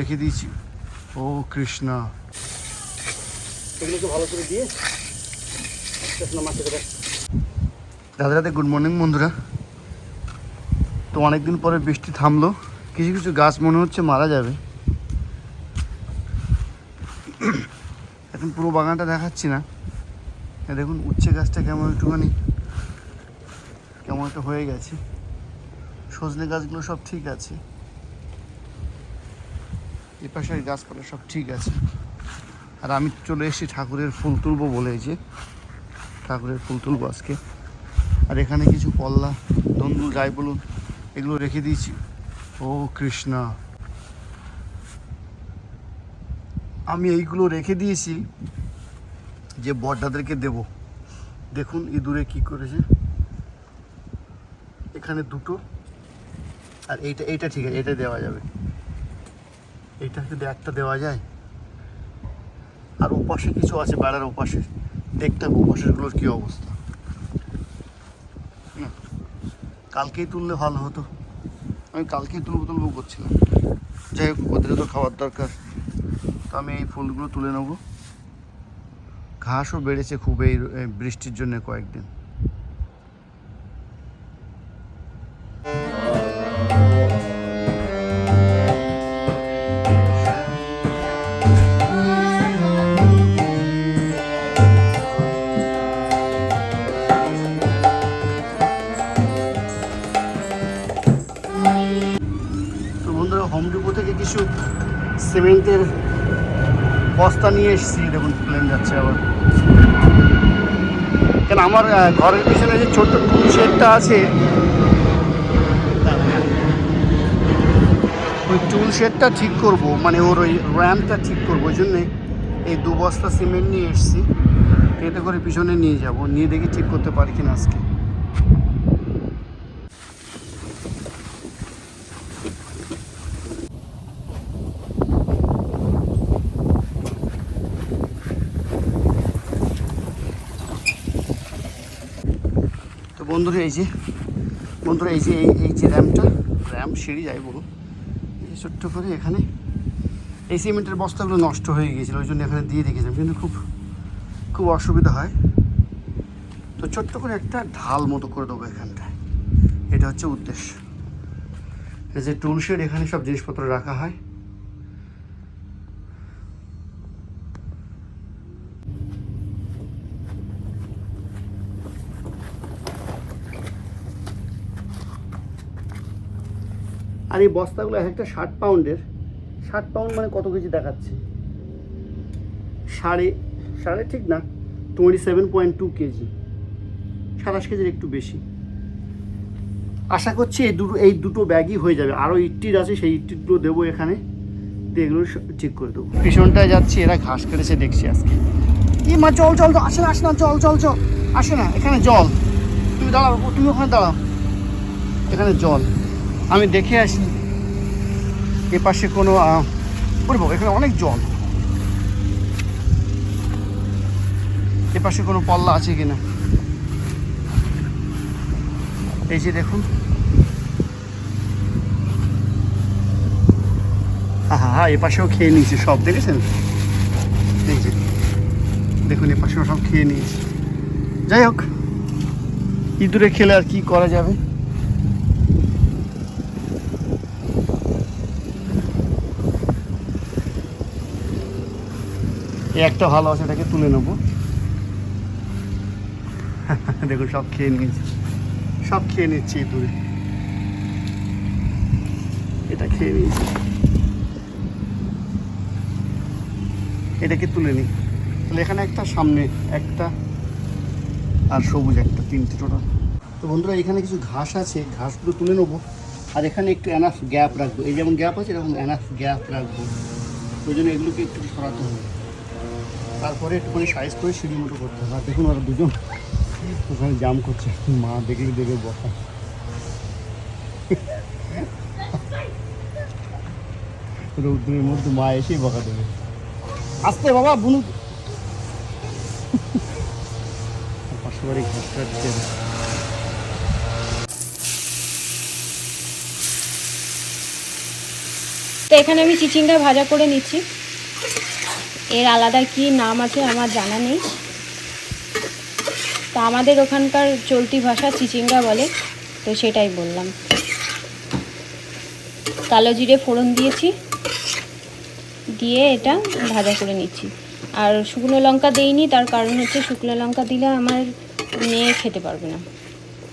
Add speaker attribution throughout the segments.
Speaker 1: রেখে দিয়েছি। ও কৃষ্ণা। এগুলোকে ভালো করে দিয়ে? রাধে রাধে গুড মর্নিং বন্ধুরা। তো অনেকদিন পরে বৃষ্টি থামলো। কিছু কিছু গাছ মনে হচ্ছে মারা যাবে। এখন পুরো বাগানটা দেখাচ্ছি না। দেখুন উচ্ছে গাছটা কেমন একটুখানি কেমন একটা হয়ে গেছে। সজনে গাছগুলো সব ঠিক আছে। এ পাশের গাছপালা সব ঠিক আছে। আর আমি চলে এসেছি ঠাকুরের ফুল তুলবো বলে এই যে, ঠাকুরের ফুল তুলবো আজকে। আর এখানে কিছু পল্লা দন্দুল যাই বলুন এগুলো রেখে দিয়েছি। ও কৃষ্ণা। আমি এইগুলো রেখে দিয়েছি যে বড়দাদেরকে দেব। দেখুন ইঁদুরে কি করেছে। এখানে দুটো, আর এইটা এইটা ঠিক আছে এটা দেওয়া যাবে। এইটা যদি একটা দেওয়া যায়। আর ওপাশে কিছু আছে, বেড়ার ওপাশে। দেখতে হবে ওপাশেরগুলোর কী অবস্থা। কালকেই তুললে ভালো হতো। আমি কালকেই তুলবো তুলবো করছিলাম। যাই হোক ওদেরও তো খাওয়ার দরকার। তো আমি এই ফুলগুলো তুলে নেব। ঘাসও বেড়েছে খুব এই বৃষ্টির জন্য কয়েকদিন। থেকে কিছু সিমেন্টের বস্তা নিয়ে এসেছি। দেখুন প্লেন যাচ্ছে আবার। কেন, আমার ঘরের পিছনে যে ছোট্ট টুল শেডটা আছে, ওই টুল শেডটা ঠিক করব মানে ওর ওই র্যাম্পটা ঠিক করব, ওই জন্যে এই দু বস্তা সিমেন্ট নিয়ে এসেছি। এতে করে পিছনে নিয়ে যাব, নিয়ে দেখি ঠিক করতে পারি কিনা আজকে। বন্ধুরা এই যে বন্ধুরা এই যে এই এই যে র্যাম্পটা র্যাম সিঁড়ি যাই বলুন এই ছোট্ট করে এখানে। এই সিমেন্টের বস্তাগুলো নষ্ট হয়ে গিয়েছিল, ওই জন্য এখানে দিয়ে রেখেছিলাম, কিন্তু খুব খুব অসুবিধা হয়। তো ছোট্ট করে একটা ঢাল মতো করে দেবো এখানটায়। এটা হচ্ছে উদ্দেশ্য। যে টুল শেড, এখানে সব জিনিসপত্র রাখা হয়। আর এই বস্তাগুলো এক একটা ষাট পাউন্ডের। ষাট পাউন্ড মানে কত কেজি দেখাচ্ছে? সাড়ে সাড়ে ঠিক না twenty seven point two KG. সাতাশ কেজির একটু বেশি। আশা করছি এই দুটো এই দুটো ব্যাগই হয়ে যাবে। আরও ইট্টির আছে সেই ইট্টিগুলো দেবো এখানে। দিয়ে এগুলো ঠিক করে দেবো। পিছনটায় যাচ্ছি এরা ঘাস কেটেছে দেখছি আজকে। কি মা চল চল চল, আসে না আসে না চল চল চল আসে না এখানে জল। তুমি দাঁড়াও তুমি ওখানে দাঁড়াও। এখানে জল। আমি দেখে আসি। এ পাশে কোনো বাবা, এখানে অনেক জল। এ পাশে কোনো পল্লা আছে কিনা? এই যে দেখুন। হ্যাঁ হ্যাঁ এ পাশেও খেয়ে নিয়েছে সব দেখেছেন? এই যে দেখুন এ পাশেও সব খেয়ে নিয়েছে। যাই হোক ইঁদুরে খেলে আর কি করা যাবে? এই একটা ভালো আছে, এটাকে তুলে নেব। দেখুন, সব খেয়ে নিয়েছে। সব খেয়ে নিচ্ছি দূরে। এটা খেয়ে নিয়েছে। এটাকে তুলে নিই। তাহলে এখানে একটা, সামনে একটা, আর সবুজ একটা, তিনটে টোটাল। তো বন্ধুরা, এখানে কিছু ঘাস আছে, ঘাসগুলো তুলে নেব। আর এখানে একটু এনাফ গ্যাপ রাখব। এই যেমন গ্যাপ আছে, এরকম এনাফ গ্যাপ রাখব। ওই জন্য এগুলোকে একটু সরাতে হবে। তারপরে একটুখানি সাইজ করে সিঁড়ি মতো করতে হবে। আর দেখুন ওরা দুজন ওখানে জাম করছে। মা দেখলে দেখে বসা রৌদ্রের মধ্যে মা এসেই বকা দেবে। আসতে বাবা, বুনু। পাশে বাড়ি ঘাসটা দিতে হবে।
Speaker 2: এখানে আমি চিচিঙ্গা ভাজা করে নিচ্ছি। এর আলাদা কি নাম আছে আমার জানা নেই। তো আমাদের ওখানকার চলতি ভাষা চিচিঙ্গা বলে, তো সেটাই বললাম। কালো জিরে ফোড়ন দিয়েছি, দিয়ে এটা ভাজা করে নিচ্ছি। আর শুকনো লঙ্কা দেইনি, তার কারণ হচ্ছে শুকনো লঙ্কা দিলে আমার মেয়ে খেতে পারবে না।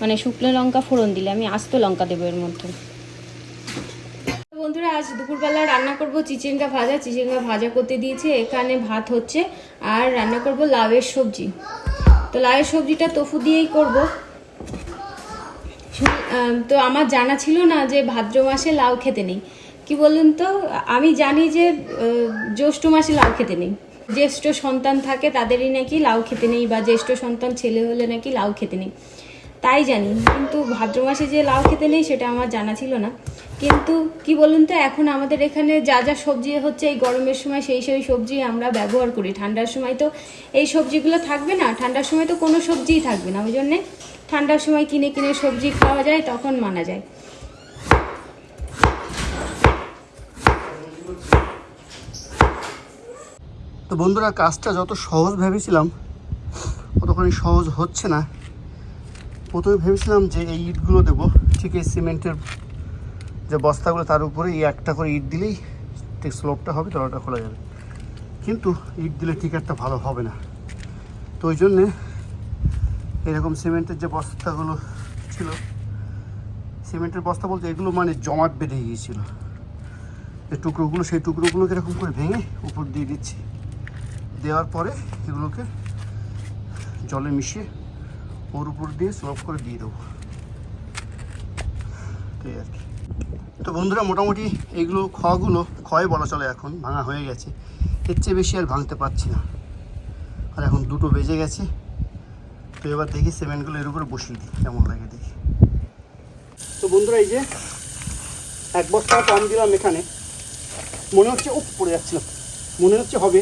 Speaker 2: মানে শুকনো লঙ্কা ফোড়ন দিলে, আমি আস্ত লঙ্কা দেবো এর মধ্যে। বন্ধুরা, আজ দুপুরবেলা রান্না করব চিচিঙ্গা ভাজা। চিচিঙ্গা ভাজা করতে দিয়েছে, এখানে ভাত হচ্ছে। আর রান্না করব লাউয়ের সবজি। তো লাউয়ের সবজিটা তোফু দিয়েই করব। তো আমার জানা ছিল না যে ভাদ্র মাসে লাউ খেতে নেই। কি বলুন তো, আমি জানি যে জ্যৈষ্ঠ মাসে লাউ খেতে নেই। জ্যেষ্ঠ সন্তান থাকে, তাদেরই নাকি লাউ খেতে নেই, বা জ্যেষ্ঠ সন্তান ছেলে হলে নাকি লাউ খেতে নেই। তাই জানি, কিন্তু ভাদ্র মাসে যে লাউ খেতে নেই সেটা আমার জানা ছিল না। কিন্তু কি বলুন তো, এখন আমাদের এখানে যা যা সবজি হচ্ছে এই গরমের সময় সেই সেই সবজি আমরা ব্যবহার করি। ঠান্ডার সময় তো এই সবজিগুলো থাকবে না, ঠান্ডার সময় তো কোনো সবজিই থাকবে না, ওই জন্যে ঠান্ডার সময় কিনে কিনে সবজি খাওয়া যায়, তখন মানা যায়।
Speaker 1: তো বন্ধুরা, কাজটা যত সহজ ভেবেছিলাম ততখানি সহজ হচ্ছে না। প্রথমে ভেবেছিলাম যে এই ইটগুলো দেবো। ঠিক এই সিমেন্টের যে বস্তাগুলো তার উপরে, এই একটা করে ইট দিলেই ঠিক স্লোপটা হবে, দরজাটা খোলা যাবে। কিন্তু ইট দিলে ঠিক একটা ভালো হবে না। তো ওই জন্যে এরকম সিমেন্টের যে বস্তাগুলো ছিল, সিমেন্টের বস্তা বলতে এগুলো মানে জমাট বেঁধে গিয়েছিল। এই টুকরোগুলো, সেই টুকরোগুলোকে এরকম করে ভেঙে উপর দিয়ে দিচ্ছি। দেওয়ার পরে এগুলোকে জলে মিশিয়ে ওর উপর দিয়ে স্লোপ করে দিয়ে দেবো। আর কি। তো বন্ধুরা, মোটামুটি এইগুলো খগুলো ক্ষয় বলা চলে এখন, ভাঙা হয়ে গেছে। এর চেয়ে বেশি আর ভাঙতে পারছি না। আর এখন দুটো বেজে গেছে। তো এবার দেখি সিমেন্টগুলো এর উপরে বসিয়ে দিই, কেমন লাগে দেখি। তো বন্ধুরা, এই যে এক বস্তা কম দিলাম এখানে। মনে হচ্ছে ও পড়ে যাচ্ছিলাম মনে হচ্ছে হবে।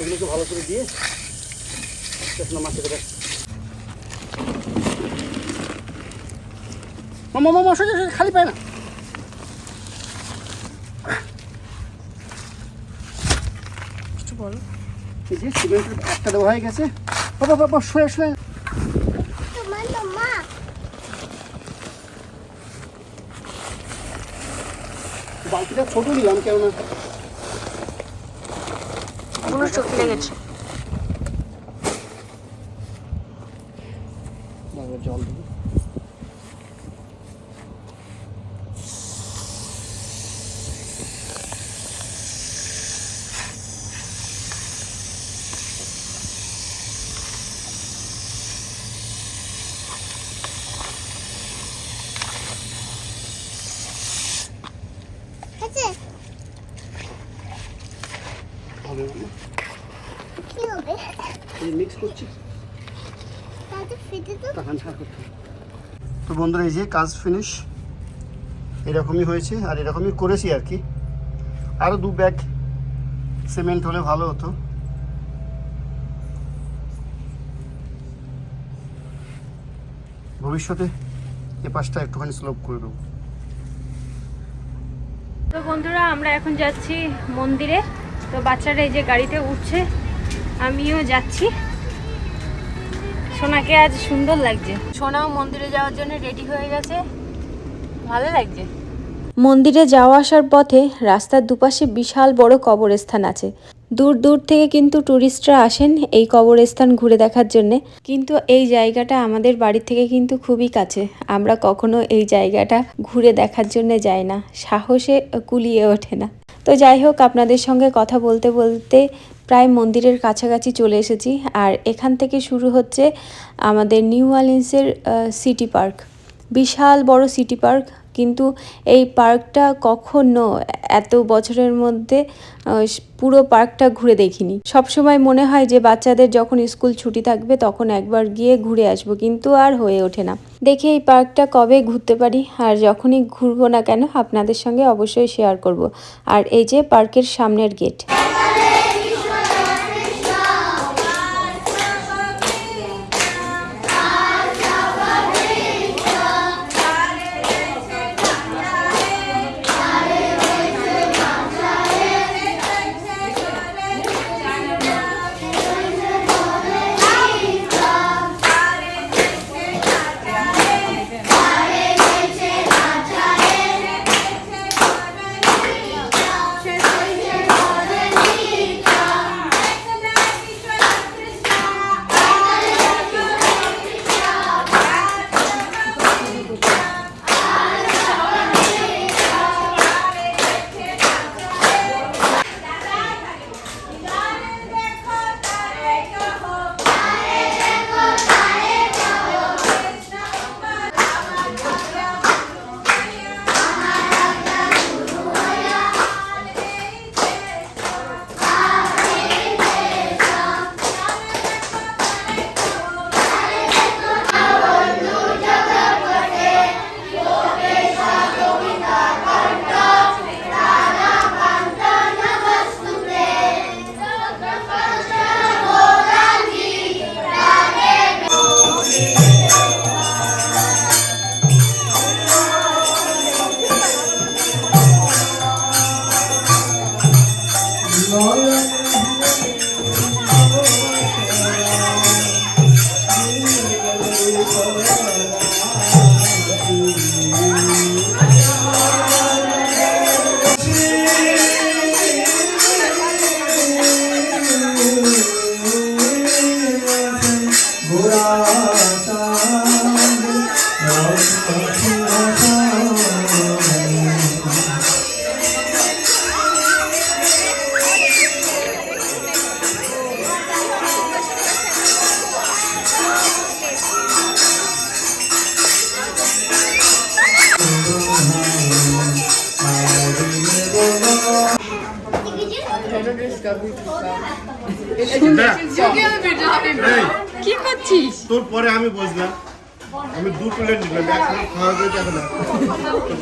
Speaker 1: এগুলোকে ভালো করে দিয়ে মামা মামা সোজা সোজা খালি পায় না।
Speaker 2: কিছু বলো।
Speaker 1: এই যে সিমেন্টের একটা দেওয়া হয়ে গেছে। বাবা বাবা শুয়ে শুয়ে বালতিটা ছোট নিলাম কেননা
Speaker 2: চোখ লেগেছে
Speaker 1: জল দেবো
Speaker 3: আছে
Speaker 1: হবে? মিক্স করছি।
Speaker 3: তাতে ফেটে তো
Speaker 1: বন্ধুরা, এই যে কাজ ফিনিশ এরকমই হয়েছে আর এরকমই করেছি আর কি। আরও দু ব্যাগ সিমেন্ট হলে ভালো হতো। ভবিষ্যতে এ পাশটা একটুখানি স্লোপ করে দেবো।
Speaker 2: তো বন্ধুরা, আমরা এখন যাচ্ছি মন্দিরে। তো বাচ্চারা এই যে গাড়িতে উঠছে, আমিও যাচ্ছি। সোনাকে আজ সুন্দর লাগছে। সোনাও মন্দিরে যাওয়ার জন্য রেডি হয়ে গেছে। ভালো লাগছে। মন্দিরে যাওয়া আসার পথে রাস্তার দুপাশে বিশাল বড় কবরস্থান আছে। দূর দূর থেকে কিন্তু ট্যুরিস্টরা আসেন এই কবরস্থান ঘুরে দেখার জন্য। কিন্তু এই জায়গাটা আমাদের বাড়ি থেকে কিন্তু খুবই কাছে। আমরা কখনো এই জায়গাটা ঘুরে দেখার জন্য যাই না। সাহসে কুলিয়ে ওঠে না। তো যাই হোক, আপনাদের সঙ্গে কথা বলতে বলতে প্রায় মন্দিরের কাছাকাছি চলে এসেছি। আর এখান থেকে শুরু হচ্ছে আমাদের নিউ অর্লিন্সের সিটি পার্ক। বিশাল বড় সিটি পার্ক, কিন্তু এই পার্কটা কখনো এত বছরের মধ্যে পুরো পার্কটা ঘুরে দেখিনি। সবসময় মনে হয় যে বাচ্চাদের যখন স্কুল ছুটি থাকবে, তখন একবার গিয়ে ঘুরে আসব, কিন্তু আর হয়ে ওঠে না। দেখে এই পার্কটা কবে ঘুরতে পারি, আর যখনই ঘুরবো না কেন, আপনাদের সঙ্গে অবশ্যই শেয়ার করব। আর এই যে পার্কের সামনের গেট। Nói.
Speaker 4: তোর পরে আমি বসলাম। আমি দু প্লেট নিলাম এখন খাওয়া দিয়ে যাবে না। তো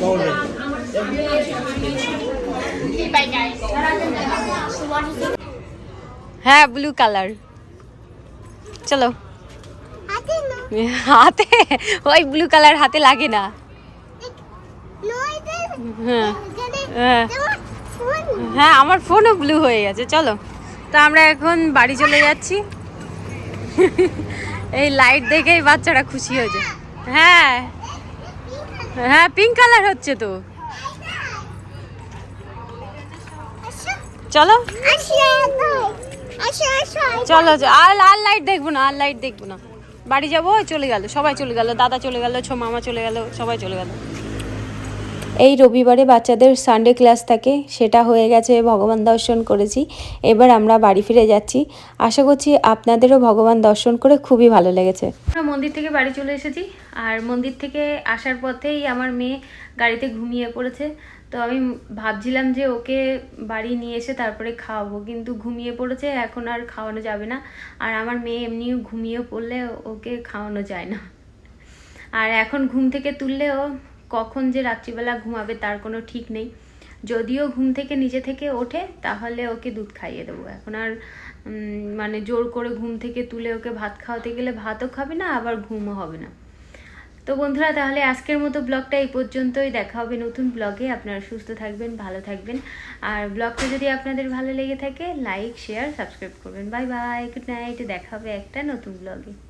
Speaker 4: যায়
Speaker 2: হ্যাঁ ব্লু কালার চলো।
Speaker 3: হাতে?
Speaker 2: ওই ব্লু কালার হাতে লাগে না। হ্যাঁ। হ্যাঁ হ্যাঁ আমার ফোনও ব্লু হয়ে গেছে। চলো। তো আমরা এখন বাড়ি চলে যাচ্ছি। এই লাইট দেখেই বাচ্চারা খুশি হয়েছে হ্যাঁ। হ্যাঁ পিঙ্ক কালার হচ্ছে তো। চলো। চলো আর আর লাইট দেখব না, আর লাইট দেখব না। বাড়ি যাব চলে গেল, সবাই চলে গেল, দাদা চলে গেল, ছো মামা চলে গেল, সবাই চলে গেল। এই রবিবারে বাচ্চাদের সানডে ক্লাস থাকে, সেটা হয়ে গেছে, ভগবান দর্শন করেছি। এবার আমরা বাড়ি ফিরে যাচ্ছি। আশা করছি আপনাদেরও ভগবান দর্শন করে খুবই ভালো লেগেছে। আমরা মন্দির থেকে বাড়ি চলে এসেছি, আর মন্দির থেকে আসার পথেই আমার মেয়ে গাড়িতে ঘুমিয়ে পড়েছে। তো আমি ভাবছিলাম যে ওকে বাড়ি নিয়ে এসে তারপরে খাওয়াবো, কিন্তু ঘুমিয়ে পড়েছে, এখন আর খাওয়ানো যাবে না। আর আমার মেয়ে এমনিও ঘুমিয়ে পড়লে ওকে খাওয়ানো যায় না। আর এখন ঘুম থেকে তুললেও কখন যে রাত্রিবেলা ঘুমাবে তার কোনো ঠিক নেই। যদিও ঘুম থেকে নিজে থেকে ওঠে, তাহলে ওকে দুধ খাইয়ে দেবো। এখন আর মানে জোর করে ঘুম থেকে তুলে ওকে ভাত খাওয়াতে গেলে ভাতও খাবে না, আবার ঘুমও হবে না। তো বন্ধুরা, তাহলে আজকের মতো ব্লগটা এই পর্যন্তই। দেখা হবে নতুন ব্লগে। আপনারা সুস্থ থাকবেন, ভালো থাকবেন। আর ব্লগটা যদি আপনাদের ভালো লেগে থাকে, লাইক, শেয়ার, সাবস্ক্রাইব করবেন। Bye bye, good night. দেখা হবে একটা নতুন ব্লগে।